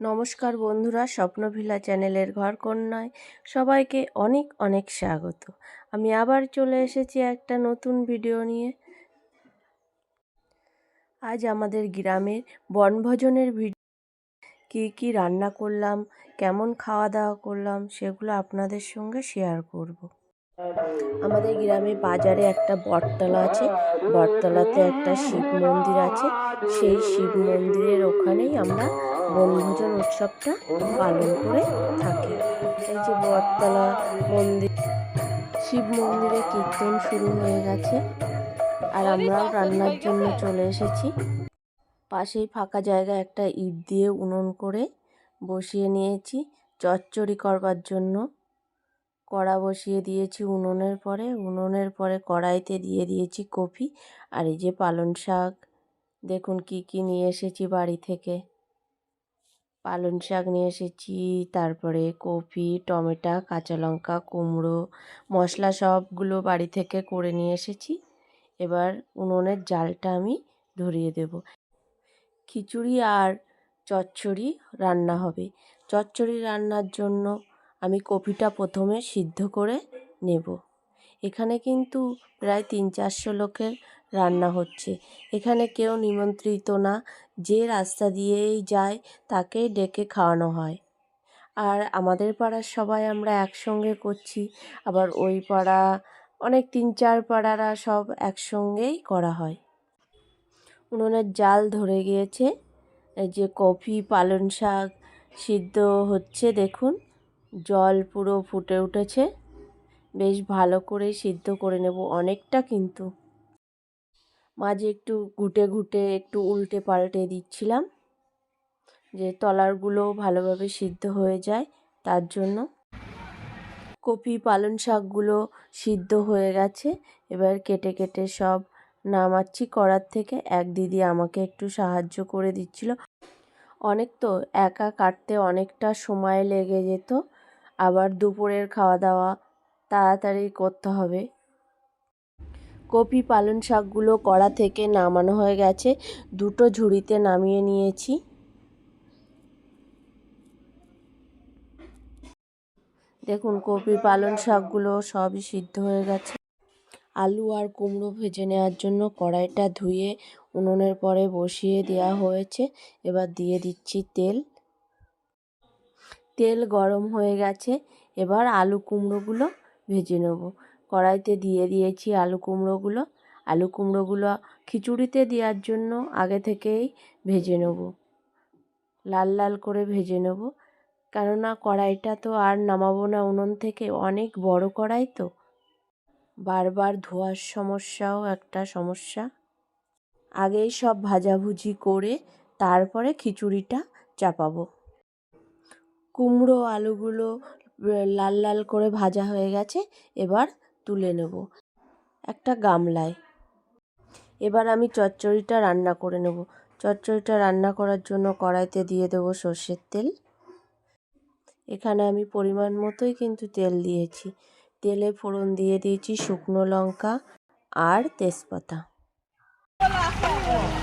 নমস্কার বন্ধুরা, স্বপ্নভিলা চ্যানেলের ঘর কন্যায় সবাইকে অনেক অনেক স্বাগত আমি আবার চলে এসেছি একটা নতুন ভিডিও নিয়ে আজ আমাদের গ্রামের বনভোজনের ভিডিও কী কী রান্না করলাম, কেমন খাওয়া দাওয়া করলাম, সেগুলো আপনাদের সঙ্গে শেয়ার করব। আমাদের গ্রামে বাজারে একটা বটতলা আছে। বটতলাতে একটা শিব মন্দির আছে। সেই শিব মন্দিরের ওখানেই আমরা বনভোজন উৎসবটা পালন করে থাকি। এই যে বটতলা মন্দির, শিব মন্দিরে কীর্তন শুরু হয়ে গেছে আর আমরাও রান্নার জন্য চলে এসেছি। পাশেই ফাঁকা জায়গায় একটা ইট দিয়ে উনুন করে বসিয়ে নিয়েছি। চচ্চড়ি করবার জন্য কড়া বসিয়ে দিয়েছি উনুনের পরে। উনুনের পরে কড়াইতে দিয়ে দিয়েছি কফি আর এই যে পালং শাক। দেখুন কি কি নিয়ে এসেছি বাড়ি থেকে। পালং শাক নিয়ে এসেছি, তারপরে কপি টমেটো, কাঁচা লঙ্কা, কুমড়ো, মশলা সবগুলো বাড়ি থেকে করে নিয়ে এসেছি। এবার উনুনের জালটা আমি ধরিয়ে দেব। খিচুড়ি আর চচ্চড়ি রান্না হবে। চচ্চড়ি রান্নার জন্য আমি কপিটা প্রথমে সিদ্ধ করে নেব। এখানে কিন্তু প্রায় তিন চারশো লোকের রান্না হচ্ছে। এখানে কেউ নিমন্ত্রিত না, যে রাস্তা দিয়েই যায় তাকেই ডেকে খাওয়ানো হয়। আর আমাদের পাড়ার সবাই আমরা একসঙ্গে করছি, আবার ওই পাড়া অনেক তিন চার পাড়ারা সব একসঙ্গেই করা হয়। উনুনের জাল ধরে গিয়েছে যে কফি পালং শাক সিদ্ধ হচ্ছে, দেখুন। জল পুরো ফুটে উঠেছে। বেশ ভালো করে সিদ্ধ করে নেব অনেকটা কিন্তু। মাঝে একটু ঘুটে ঘুটে একটু উল্টে পাল্টে দিচ্ছিলাম যে তলারগুলো ভালোভাবে সিদ্ধ হয়ে যায় তার জন্য। কপি পালং শাকগুলো সিদ্ধ হয়ে গেছে। এবার কেটে কেটে সব নামাচ্ছি কড়ার থেকে। এক দিদি আমাকে একটু সাহায্য করে দিচ্ছিল। অনেক তো একা কাটতে অনেকটা সময় লেগে যেত। আবার দুপুরের খাওয়া দাওয়া তাড়াতাড়ি করতে হবে। কপি পালং শাকগুলো কড়া থেকে নামানো হয়ে গেছে। দুটো ঝুড়িতে নামিয়ে নিয়েছি। দেখুন, কপি পালং শাকগুলো সবই সিদ্ধ হয়ে গেছে। আলু আর কুমড়ো ভেজে নেওয়ার জন্য কড়াইটা ধুয়ে উনুনের পরে বসিয়ে দেওয়া হয়েছে। এবার দিয়ে দিচ্ছি তেল। তেল গরম হয়ে গেছে, এবার আলু কুমড়োগুলো ভেজে নেব। কড়াইতে দিয়ে দিয়েছি আলু কুমড়োগুলো। আলু কুমড়োগুলো খিচুড়িতে দেওয়ার জন্য আগে থেকেই ভেজে নেব। লাল লাল করে ভেজে নেব। কেননা কড়াইটা তো আর নামাবো না উনুন থেকে, অনেক বড় কড়াই তো। বারবার ধোয়ার সমস্যাও একটা সমস্যা। আগেই সব ভাজাভুজি করে তারপরে খিচুড়িটা চাপাবো। কুমড়ো আলুগুলো লাল লাল করে ভাজা হয়ে গেছে, এবার তুলে নেব। একটা গামলায়। এবার আমি চচ্চড়িটা রান্না করে নেব। চচ্চড়িটা রান্না করার জন্য কড়াইতে দিয়ে দেবো সর্ষের তেল। এখানে আমি পরিমাণ মতোই কিন্তু তেল দিয়েছি। তেলে ফোড়ন দিয়ে দিয়েছি শুকনো লঙ্কা আর তেজপাতা।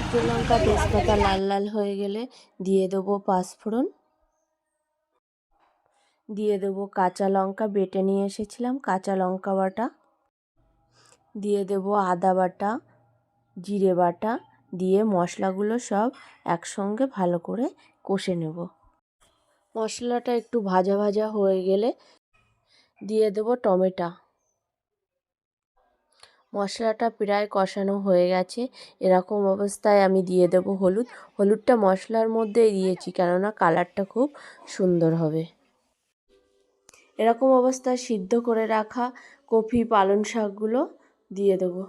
শুকনো লঙ্কা, তেজপাতা লাল লাল হয়ে গেলে দিয়ে দেবো পাঁচফোড়ন। দিয়ে দেবো কাঁচা লঙ্কা, বেটে নিয়ে এসেছিলাম কাঁচা লঙ্কা বাটা। দিয়ে দেবো আদা বাটা, জিরে বাটা, দিয়ে মশলাগুলো সব একসঙ্গে ভালো করে কষে নেব। মশলাটা একটু ভাজা ভাজা হয়ে গেলে দিয়ে দেবো টমেটো। মশলাটা প্রায় কষানো হয়ে গেছে। এরকম অবস্থায় আমি দিয়ে দেবো হলুদ। হলুদটা মশলার মধ্যেই দিয়েছি কেননা কালারটা খুব সুন্দর হবে। এরকম অবস্থায় সিদ্ধ করে রাখা কপি পালং শাকগুলো দিয়ে দেবো।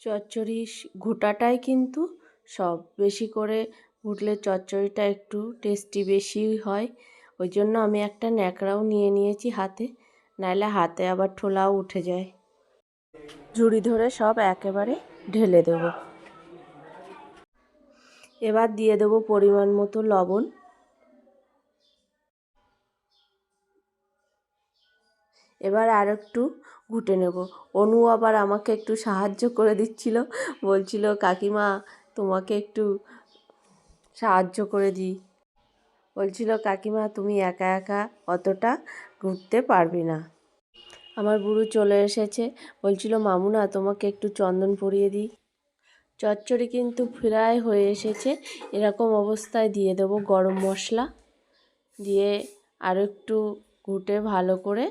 চচ্চড়ি ঘোটাটাই কিন্তু সব বেশি করে ঘুটলে চচ্চড়িটা একটু টেস্টি বেশি হয়। ওই জন্য আমি একটা ন্যাকড়াও নিয়ে নিয়েছি হাতে নাহলে হাতে আবার ঠোলাও উঠে যায়। ঝুড়ি ধরে সব একেবারে ঢেলে দেব। এবার দিয়ে দেবো পরিমাণ মতো লবণ। এবার আর একটু ঘুটে নেব। অনু আবার আমাকে একটু সাহায্য করে দিচ্ছিল। বলছিল, কাকিমা, তোমাকে একটু সাহায্য করে দিই। বলছিল, কাকিমা, তুমি একা একা অতটা ঘুরতে পারবে না। আমার বুড়ো চলে এসেছে। বলছিল, মামুনা, তোমাকে একটু চন্দন পরিয়ে দিই। চচ্চড়ি কিন্তু ফ্রাই হয়ে এসেছে। এরকম অবস্থায় দিয়ে দেবো গরম মশলা। দিয়ে আরও একটু ঘুটে ভালো করে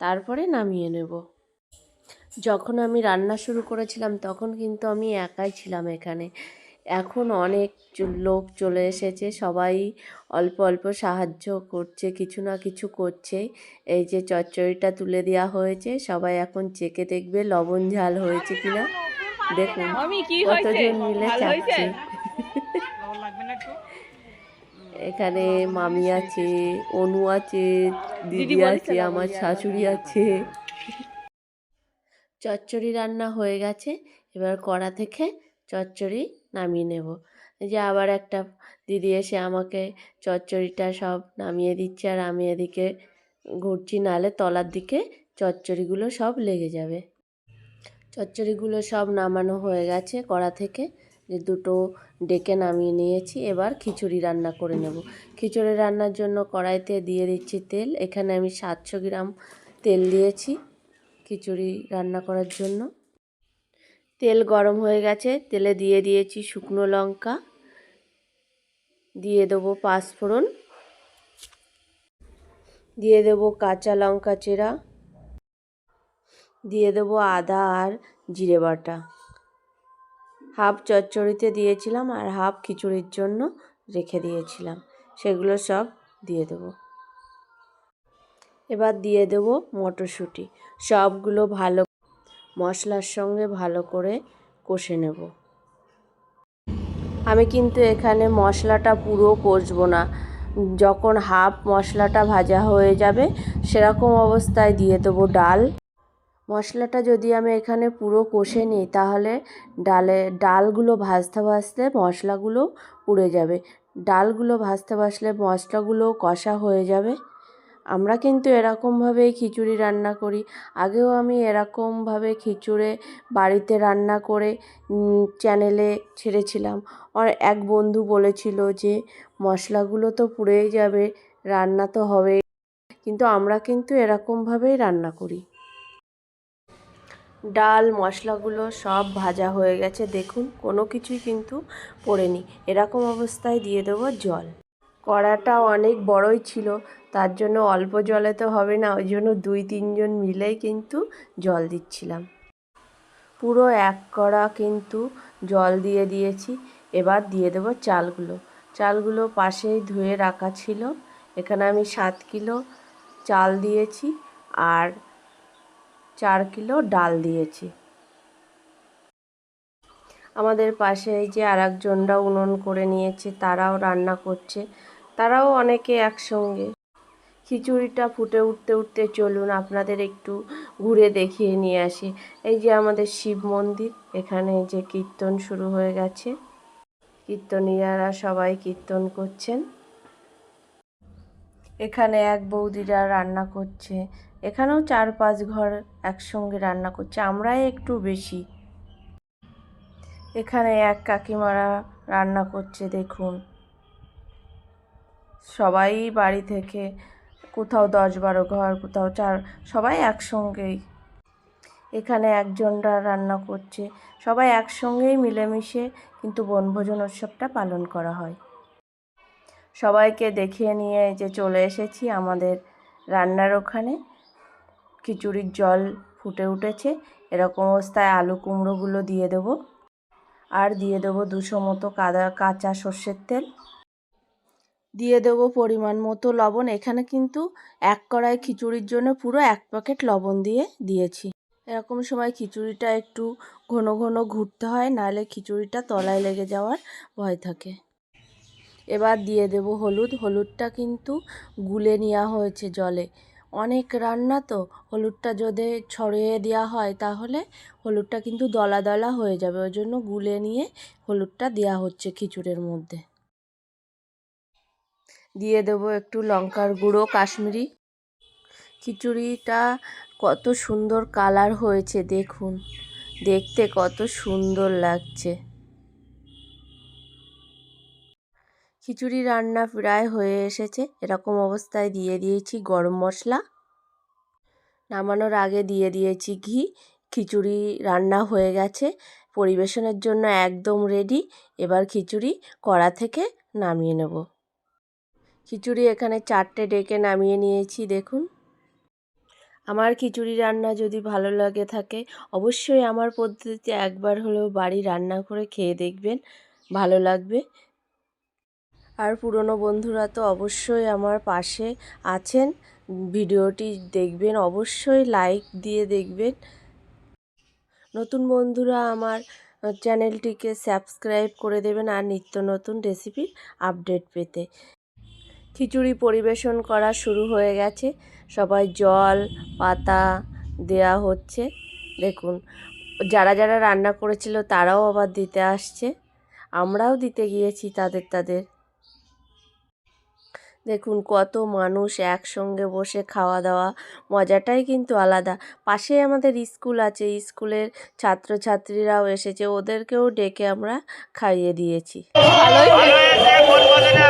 তারপরে নামিয়ে নেব। যখন আমি রান্না শুরু করেছিলাম তখন কিন্তু আমি একাই ছিলাম এখানে। এখন অনেক লোক চলে এসেছে সবাই অল্প অল্প সাহায্য করছে কিছু না কিছু করছে। এই যে চচ্চড়িটা তুলে দেওয়া হয়েছে সবাই এখন চেকে দেখবে লবণ ঝাল হয়েছে কিনা। দেখুন আমি কি হয়েছে? কতজন মিলে চাচ্ছে। এখানে মামি আছে অনু আছে দিদি আছে আমার শাশুড়ি আছে। চচ্চড়ি রান্না হয়ে গেছে এবার কড়া থেকে চচ্চড়ি নামিয়ে নেব। এই যে আবার একটা দিদি এসে আমাকে চচ্চড়িটা সব নামিয়ে দিচ্ছে আর আমি এদিকে ঘুরছি নালে তলার দিকে চচ্চড়িগুলো সব লেগে যাবে। চচ্চড়িগুলো সব নামানো হয়ে গেছে কড়া থেকে। যে দুটো ডেকে নামিয়ে নিয়েছি, এবার খিচুড়ি রান্না করে নেব। খিচুড়ি রান্নার জন্য কড়াইতে দিয়ে দিচ্ছি তেল। এখানে আমি সাতশো গ্রাম তেল দিয়েছি খিচুড়ি রান্না করার জন্য। তেল গরম হয়ে গেছে, তেলে দিয়ে দিয়েছি শুকনো লঙ্কা। দিয়ে দেবো পাঁচফোড়ন। দিয়ে দেবো কাঁচা লঙ্কা চেরা। দিয়ে দেবো আদা আর জিরে বাটা। হাফ চচ্চড়িতে দিয়েছিলাম আর হাফ খিচুড়ির জন্য রেখে দিয়েছিলাম। সেগুলো সব দিয়ে দেবো। এবার দিয়ে দেবো মটরশুঁটি। সবগুলো ভালো মশলার সঙ্গে ভালো করে কষে নেব। আমি কিন্তু এখানে মশলাটা পুরো কষবো না। যখন হাফ মশলাটা ভাজা হয়ে যাবে, সেরকম অবস্থায় দিয়ে দেবো ডাল। মশলাটা যদি আমি এখানে পুরো কষে নিই, তাহলে ডালে, ডালগুলো ভাজতে ভাজতে মশলাগুলো পুড়ে যাবে। ডালগুলো ভাজতে ভাজলে মশলাগুলো কষা হয়ে যাবে। আমরা কিন্তু এরকমভাবেই খিচুড়ি রান্না করি। আগেও আমি এরকমভাবে খিচুড়ে বাড়িতে রান্না করে চ্যানেলে ছেড়েছিলাম। আর এক বন্ধু বলেছিল যে, মশলাগুলো তো পুড়েই যাবে, রান্না তো হবেই। কিন্তু আমরা কিন্তু এরকমভাবেই রান্না করি। ডাল, মশলাগুলো সব ভাজা হয়ে গেছে। দেখুন, কোনো কিছুই কিন্তু পড়েনি। এরকম অবস্থায় দিয়ে দেবো জল। কড়াটা অনেক বড়ই ছিল, তার জন্য অল্প জলে তো হবে না, ওই জন্য দুই, তিনজন মিলেই কিন্তু জল দিচ্ছিলাম। পুরো এক কড়া কিন্তু জল দিয়ে দিয়েছি। এবার দিয়ে দেবো চালগুলো। চালগুলো পাশেই ধুয়ে রাখা ছিল। এখানে আমি সাত কিলো চাল দিয়েছি আর চার কিলো ডাল দিয়েছি। আমাদের পাশে এই যে আর একজনরা উনুন করে নিয়েছে, তারাও রান্না করছে, তারাও অনেকে একসঙ্গে। খিচুড়িটা ফুটে উঠতে উঠতে চলুন আপনাদের একটু ঘুরে দেখিয়ে নিয়ে আসি। এই যে আমাদের শিব মন্দির, এখানে যে কীর্তন শুরু হয়ে গেছে। কীর্তনীয়ারা সবাই কীর্তন করছেন। এখানে এক বৌদিরা রান্না করছে। এখানেও চার পাঁচ ঘর একসঙ্গে রান্না করছে, আমরাই একটু বেশি। এখানে এক কাকিমারা রান্না করছে, দেখুন। সবাই বাড়ি থেকে কোথাও দশ বারো ঘর, কোথাও চার, সবাই একসঙ্গেই। এখানে একজনরা রান্না করছে, সবাই একসঙ্গেই মিলেমিশে কিন্তু বনভোজন উৎসবটা পালন করা হয়। সবাইকে দেখিয়ে নিয়ে যে চলে এসেছি আমাদের রান্নার ওখানে। খিচুড়ির জল ফুটে উঠেছে। এরকম অবস্থায় আলু কুমড়োগুলো দিয়ে দেবো। আর দিয়ে দেবো দুশো মতো কাদা, কাঁচা সর্ষের তেল। দিয়ে দেবো পরিমাণ মতো লবণ। এখানে কিন্তু এক কড়াই খিচুড়ির জন্য পুরো এক প্যাকেট লবণ দিয়ে দিয়েছি। এরকম সময় খিচুড়িটা একটু ঘন ঘন ঘুরতে হয়, নাহলে খিচুড়িটা তলায় লেগে যাওয়ার ভয় থাকে। এবার দিয়ে দেব হলুদ। হলুদটা কিন্তু গুলে নেওয়া হয়েছে জলে। অনেক রান্না তো, হলুদটা যদি ছড়িয়ে দেওয়া হয় তাহলে হলুদটা কিন্তু দলা দলা হয়ে যাবে। ওই জন্য গুলে নিয়ে হলুদটা দেওয়া হচ্ছে খিচুড়ির মধ্যে। দিয়ে দেবো একটু লঙ্কার গুঁড়ো, কাশ্মীরি খিচুড়িটা। কত সুন্দর কালার হয়েছে, দেখুন। দেখতে কত সুন্দর লাগছে। খিচুড়ি রান্না প্রায় হয়ে এসেছে। এরকম অবস্থায় দিয়ে দিয়েছি গরম মশলা। নামানোর আগে দিয়ে দিয়েছি ঘি। খিচুড়ি রান্না হয়ে গেছে। পরিবেশনের জন্য একদম রেডি এবার খিচুড়ি কড়া থেকে নামিয়ে নেব। খিচুড়ি এখানে চারটে ডেকে নামিয়ে নিয়েছি, দেখুন। আমার খিচুড়ি রান্না যদি ভালো লাগে থাকে, অবশ্যই আমার পদ্ধতিতে একবার হলেও বাড়ি রান্না করে খেয়ে দেখবেন। ভালো লাগবে। আর পুরনো বন্ধুরা তো অবশ্যই আমার পাশে আছেন। ভিডিওটি দেখবেন, অবশ্যই লাইক দিয়ে দেখবেন। নতুন বন্ধুরা আমার চ্যানেলটিকে সাবস্ক্রাইব করে দেবেন আর নিত্য নতুন রেসিপির আপডেট পেতে। খিচুড়ি পরিবেশন করা শুরু হয়ে গেছে। সবাই জল, পাতা দেয়া হচ্ছে। দেখুন, যারা যারা রান্না করেছিল তারাও আবার দিতে আসছে। আমরাও দিতে গিয়েছি তাদের তাদের। দেখুন, কত মানুষ একসঙ্গে বসে খাওয়া দাওয়া মজাটাই কিন্তু আলাদা। পাশে আমাদের স্কুল আছে, স্কুলের ছাত্রছাত্রীরাও এসেছে, ওদেরকেও ডেকে আমরা খাইয়ে দিয়েছি। হয়েছে বনভোজনে।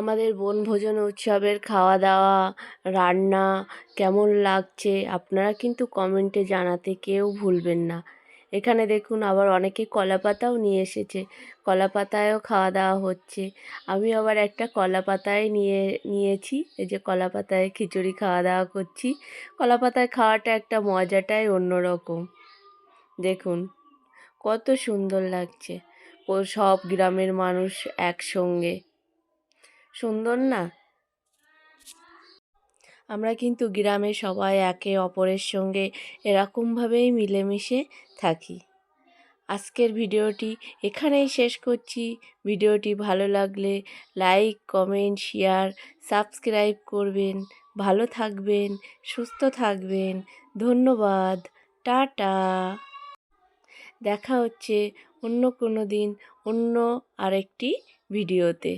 আমাদের বনভোজন উৎসবের খাওয়া দাওয়া রান্না কেমন লাগছে আপনারা কিন্তু কমেন্টে জানাতে কেউ ভুলবেন না। এখানে দেখুন আবার অনেকে কলা পাতাও নিয়ে এসেছে। কলা পাতায়ও খাওয়া দাওয়া হচ্ছে। আমি আবার একটা কলা পাতায় নিয়ে, নিয়েছি। এই যে কলা পাতায় খিচুড়ি খাওয়া দাওয়া করছি। কলা পাতায় খাওয়াটা একটা মজাটাই অন্যরকম। দেখুন, কত সুন্দর লাগছে। ও সব গ্রামের মানুষ একসঙ্গে। সুন্দর না? আমরা কিন্তু গ্রামে সবাই একে অপরের সঙ্গে এরকমভাবেই মিলেমিশে থাকি। আজকের ভিডিওটি এখানেই শেষ করছি। ভিডিওটি ভালো লাগলে লাইক, কমেন্ট, শেয়ার, সাবস্ক্রাইব করবেন। ভালো থাকবেন, সুস্থ থাকবেন। ধন্যবাদ। টাটা। দেখা হচ্ছে অন্য কোনো দিন অন্য আরেকটি ভিডিওতে।